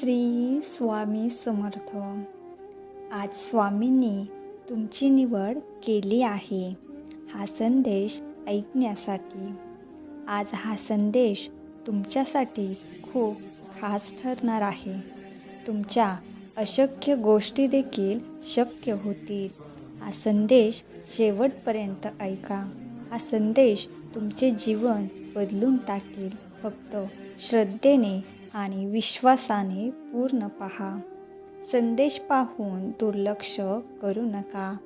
श्री स्वामी समर्थ. आज स्वामींनी तुमची निवड केली आहे. हा संदेश ऐकण्यासाठी. आज हा संदेश तुमच्यासाठी खूप खास ठरणार आहे. तुमच्या अशक्य गोष्टी देखील शक्य होतील. हा संदेश शेवटपर्यंत ऐका. हा संदेश तुमचे जीवन बदलून टाकेल. फक्त श्रद्धेने आणि विश्वासाने पूर्ण पहा. संदेश पाहून दुर्लक्ष करू नका.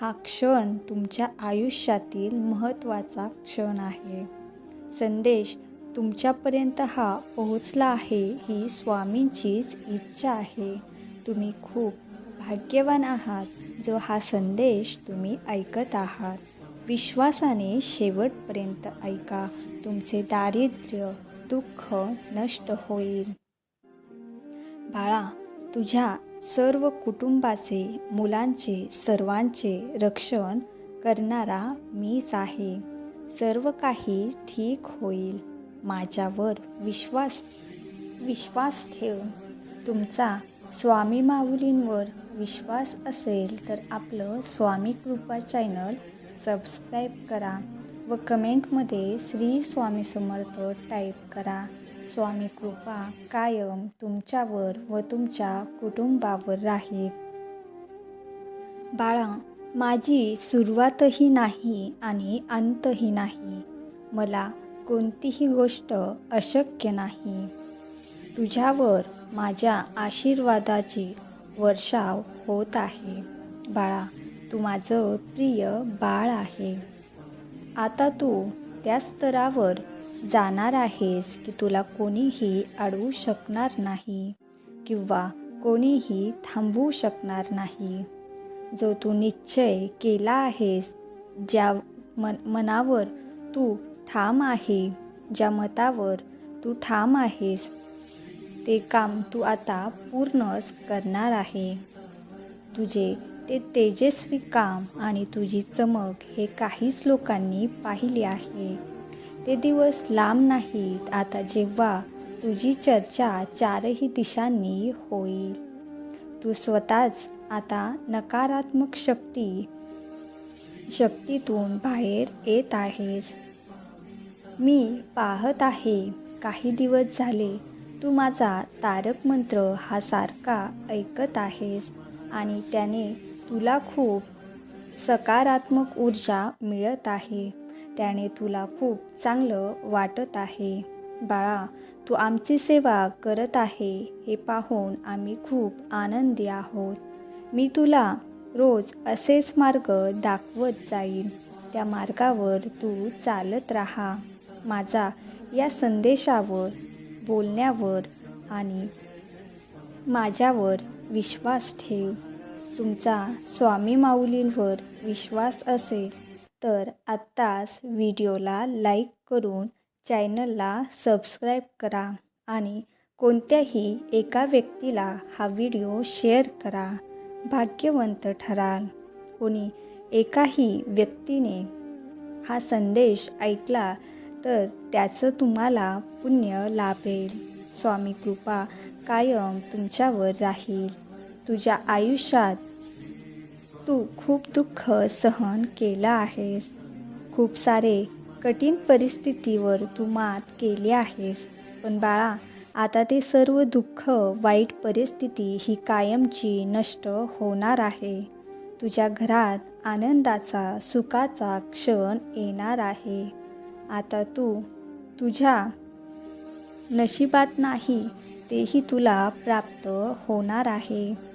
हा क्षण तुमच्या आयुष्यातील महत्त्वाचा क्षण आहे. संदेश तुमच्यापर्यंत हा पोहोचला आहे ही स्वामींचीच इच्छा आहे. तुम्ही खूप भाग्यवान आहात जो हा संदेश तुम्ही ऐकत आहात. विश्वासाने शेवटपर्यंत ऐका. तुमचे दारिद्र्य दुःख नष्ट होईल. बाळा तुझ्या सर्व कुटुंबाचे मुलांचे सर्वांचे रक्षण करणारा मीच आहे. सर्व काही ठीक होईल. माझ्यावर विश्वास विश्वास ठेव. तुमचा स्वामी माऊलींवर विश्वास असेल तर आपलं स्वामी कृपा चॅनल सबस्क्राईब करा. व कमेंटमध्ये श्री स्वामी समर्थ टाईप करा. स्वामी कृपा कायम तुमच्यावर व तुमच्या कुटुंबावर राहील. बाळा माझी सुरुवातही नाही आणि अंतही नाही. मला कोणतीही गोष्ट अशक्य नाही. तुझ्यावर माझ्या आशीर्वादाची वर्षाव होत आहे. बाळा तू माझं प्रिय बाळ आहे. आता तू त्या स्तरावर जाणार आहेस की तुला कोणीही अडवू शकणार नाही किंवा कोणीही थांबवू शकणार नाही. जो तू निश्चय केला आहेस ज्या मन मनावर तू ठाम आहे ज्या मतावर तू ठाम आहेस ते काम तू आता पूर्णच करणार आहे. तुझे ते तेजस्वी काम आणि तुझी चमक हे काहीच लोकांनी पाहिले आहे. ते दिवस लांब नाहीत आता जेव्हा तुझी चर्चा चारही दिशांनी होईल. तू स्वतःच आता नकारात्मक शक्ती शक्तीतून बाहेर येत आहेस. मी पाहत आहे काही दिवस झाले तू माझा तारक मंत्र हा सारखा ऐकत आहेस आणि त्याने तुला खूप सकारात्मक ऊर्जा मिळत आहे. त्याने तुला खूप चांगलं वाटत आहे. बाळा तू आमची सेवा करत आहे हे पाहून आम्ही खूप आनंदी आहोत. मी तुला रोज असेच मार्ग दाखवत जाईल त्या मार्गावर तू चालत राहा. माझा या संदेशावर बोलण्यावर आणि माझ्यावर विश्वास ठेव. तुमचा स्वामी माऊलींवर विश्वास असेल तर आत्ताच व्हिडिओला लाईक करून चॅनलला सबस्क्राईब करा आणि कोणत्याही एका व्यक्तीला हा व्हिडिओ शेअर करा. भाग्यवंत ठराल. कोणी एकाही व्यक्तीने हा संदेश ऐकला तर त्याचं तुम्हाला पुण्य लाभेल. स्वामी कृपा कायम तुमच्यावर राहील. तुझ्या आयुष्यात तू खूप दुःख सहन केलं आहेस. खूप सारे कठीण परिस्थितीवर तू मात केली आहेस. पण बाळा आता ते सर्व दुःख वाईट परिस्थिती ही कायमची नष्ट होणार आहे. तुझ्या घरात आनंदाचा सुखाचा क्षण येणार आहे. आता तू तुझ्या नशिबात नाही तेही तुला प्राप्त होणार आहे.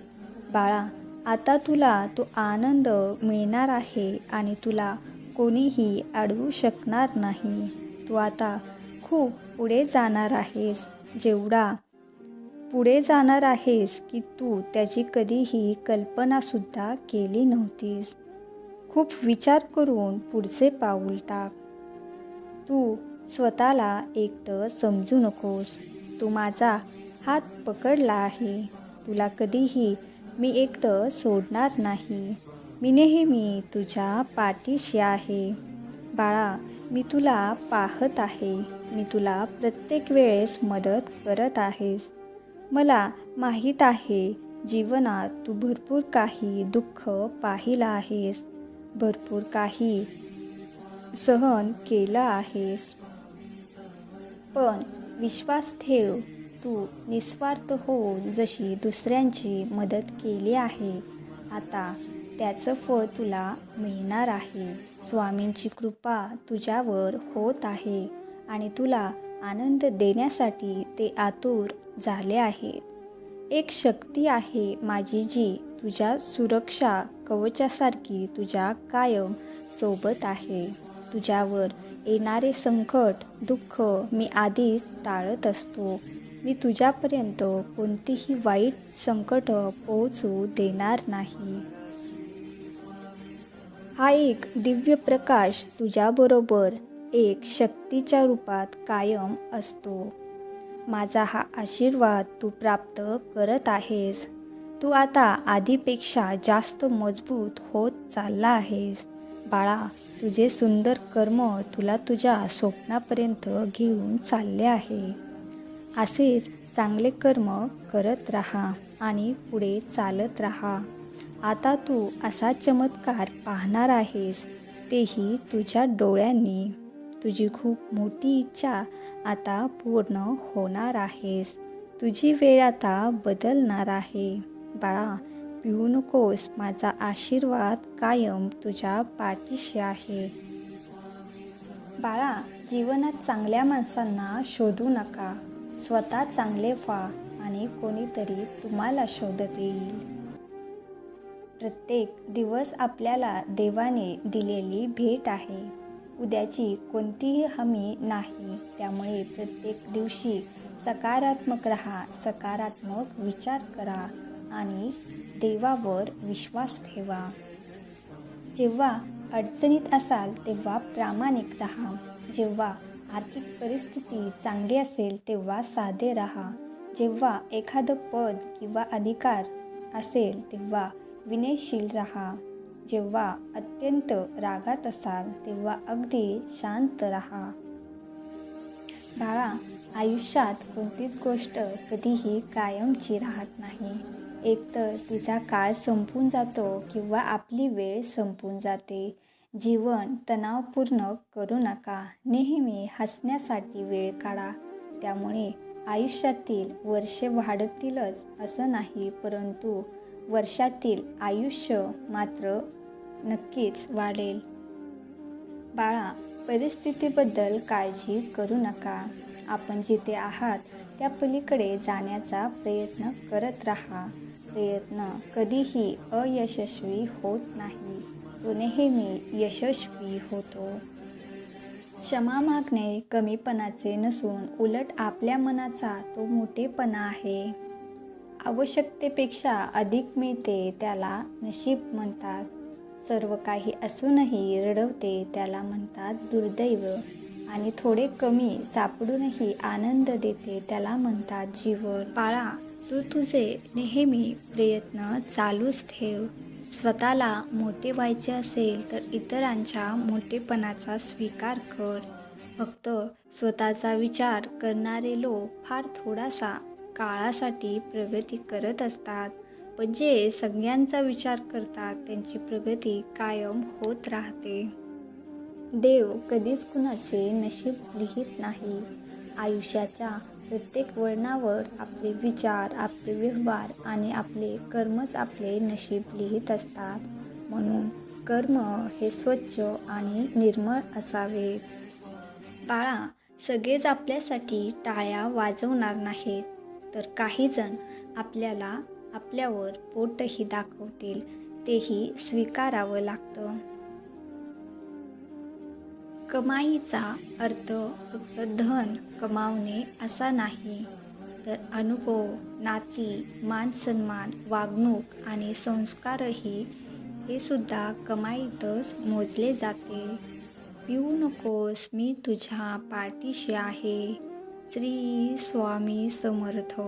बाळा आता तुला तो आनंद मिळणार आहे आणि तुला कोणीही अडवू शकणार नाही. तू आता खूप पुढे जाणार आहेस जेवढा पुढे जाणार आहेस की तू त्याची कधीही कल्पनासुद्धा केली नव्हतीस. खूप विचार करून पुढचे पाऊल टाक. तू स्वतःला एकटं समजू नकोस. तू माझा हात पकडला आहे. तुला कधीही मी एकटं सोडणार नाही. मी नेहमी तुझ्या पाठीशी आहे. बाळा मी तुला पाहत आहे. मी तुला प्रत्येक वेळेस मदत करत आहेस. मला माहीत आहे जीवनात तू भरपूर काही दुःख पाहिलं आहेस. भरपूर काही सहन केलं आहेस. पण विश्वास ठेव तू निस्वार्थ होऊन जशी दुसऱ्यांची मदत केली आहे आता त्याचं फळ तुला मिळणार आहे. स्वामींची कृपा तुझ्यावर होत आहे आणि तुला आनंद देण्यासाठी ते आतुर झाले आहेत. एक शक्ती आहे माझी जी तुझ्या सुरक्षा कवचासारखी तुझ्या कायम सोबत आहे. तुझ्यावर येणारे संकट दुःख मी आधीच टाळत असतो. मी तुझ्यापर्यंत कोणतीही वाईट संकट पोहोचू देणार नाही. हा एक दिव्य प्रकाश तुझ्याबरोबर एक शक्तीच्या रूपात कायम असतो. माझा हा आशीर्वाद तू प्राप्त करत आहेस. तू आता आधीपेक्षा जास्त मजबूत होत चालला आहेस. बाळा तुझे सुंदर कर्म तुला तुझ्या स्वप्नापर्यंत घेऊन चालले आहे. असेच चांगले कर्म करत राहा आणि पुढे चालत राहा. आता तू असा चमत्कार पाहणार आहेस तेही तुझ्या डोळ्यांनी. तुझी खूप मोठी इच्छा आता पूर्ण होणार आहेस. तुझी वेळ आता बदलणार आहे. बाळा पिऊ नकोस. माझा आशीर्वाद कायम तुझ्या पाठीशी आहे. बाळा जीवनात चांगल्या माणसांना शोधू नका. स्वतः चांगले व्हा आणि कोणीतरी तुम्हाला शोधत येईल. प्रत्येक दिवस आपल्याला देवाने दिलेली भेट आहे. उद्याची कोणतीही हमी नाही. त्यामुळे प्रत्येक दिवशी सकारात्मक राहा सकारात्मक विचार करा आणि देवावर विश्वास ठेवा. जेव्हा अडचणीत असाल तेव्हा प्रामाणिक राहा. जेव्हा आर्थिक परिस्थिती चांगली असेल तेव्हा साधे राहा. जेव्हा एखादं पद किंवा अधिकार असेल तेव्हा विनयशील राहा. जेव्हा अत्यंत रागात असाल तेव्हा अगदी शांत राहा. बाळा आयुष्यात कोणतीच गोष्ट कधीही कायमची राहत नाही. एकतर तिचा काळ संपून जातो किंवा आपली वेळ संपून जाते. जीवन तणावपूर्ण करू नका. नेहमी हसण्यासाठी वेळ काढा. त्यामुळे आयुष्यातील वर्षे वाढतीलच असं नाही परंतु वर्षातील आयुष्य मात्र नक्कीच वाढेल. बाळा परिस्थितीबद्दल काळजी करू नका. आपण जिथे आहात त्या पलीकडे जाण्याचा प्रयत्न करत राहा. प्रयत्न कधीही अयशस्वी होत नाही. तो नेहमी यशस्वी होतो. क्षमा मागणे कमीपणाचे नसून उलट आपल्या मनाचा तो मोठेपणा आहे. आवश्यकतेपेक्षा अधिक मिळते त्याला नशीब म्हणतात. सर्व काही असूनही रडवते त्याला म्हणतात दुर्दैव आणि थोडे कमी सापडूनही आनंद देते त्याला म्हणतात जीवन. बाळा तू तुझे नेहमी प्रयत्न चालूच ठेव. स्वतःला मोठे व्हायचे असेल तर इतरांच्या मोठेपणाचा स्वीकार कर. फक्त स्वतःचा विचार करणारे लोक फार थोडासा काळासाठी प्रगती करत असतात. पण जे सगळ्यांचा विचार करतात त्यांची प्रगती कायम होत राहते. देव कधीच कुणाचे नशीब लिहित नाही. आयुष्याच्या प्रत्येक वळणावर आपले विचार आपले व्यवहार आणि आपले कर्मच आपले नशीब लिहित असतात. म्हणून कर्म हे स्वच्छ आणि निर्मळ असावे. बाळा सगळेच आपल्यासाठी टाळ्या वाजवणार नाहीत. तर काहीजण आपल्याला आपल्यावर पोटही दाखवतील. तेही स्वीकारावं लागतं. कमाईचा अर्थ फक्त धन कमावणे असा नाही. तर अनुभव नाती मानसन्मान वागणूक आणि संस्कारही हे सुद्धा कमाईतच मोजले जाते. पिऊ नकोस मी तुझ्या पाठीशी आहे. श्री स्वामी समर्थ.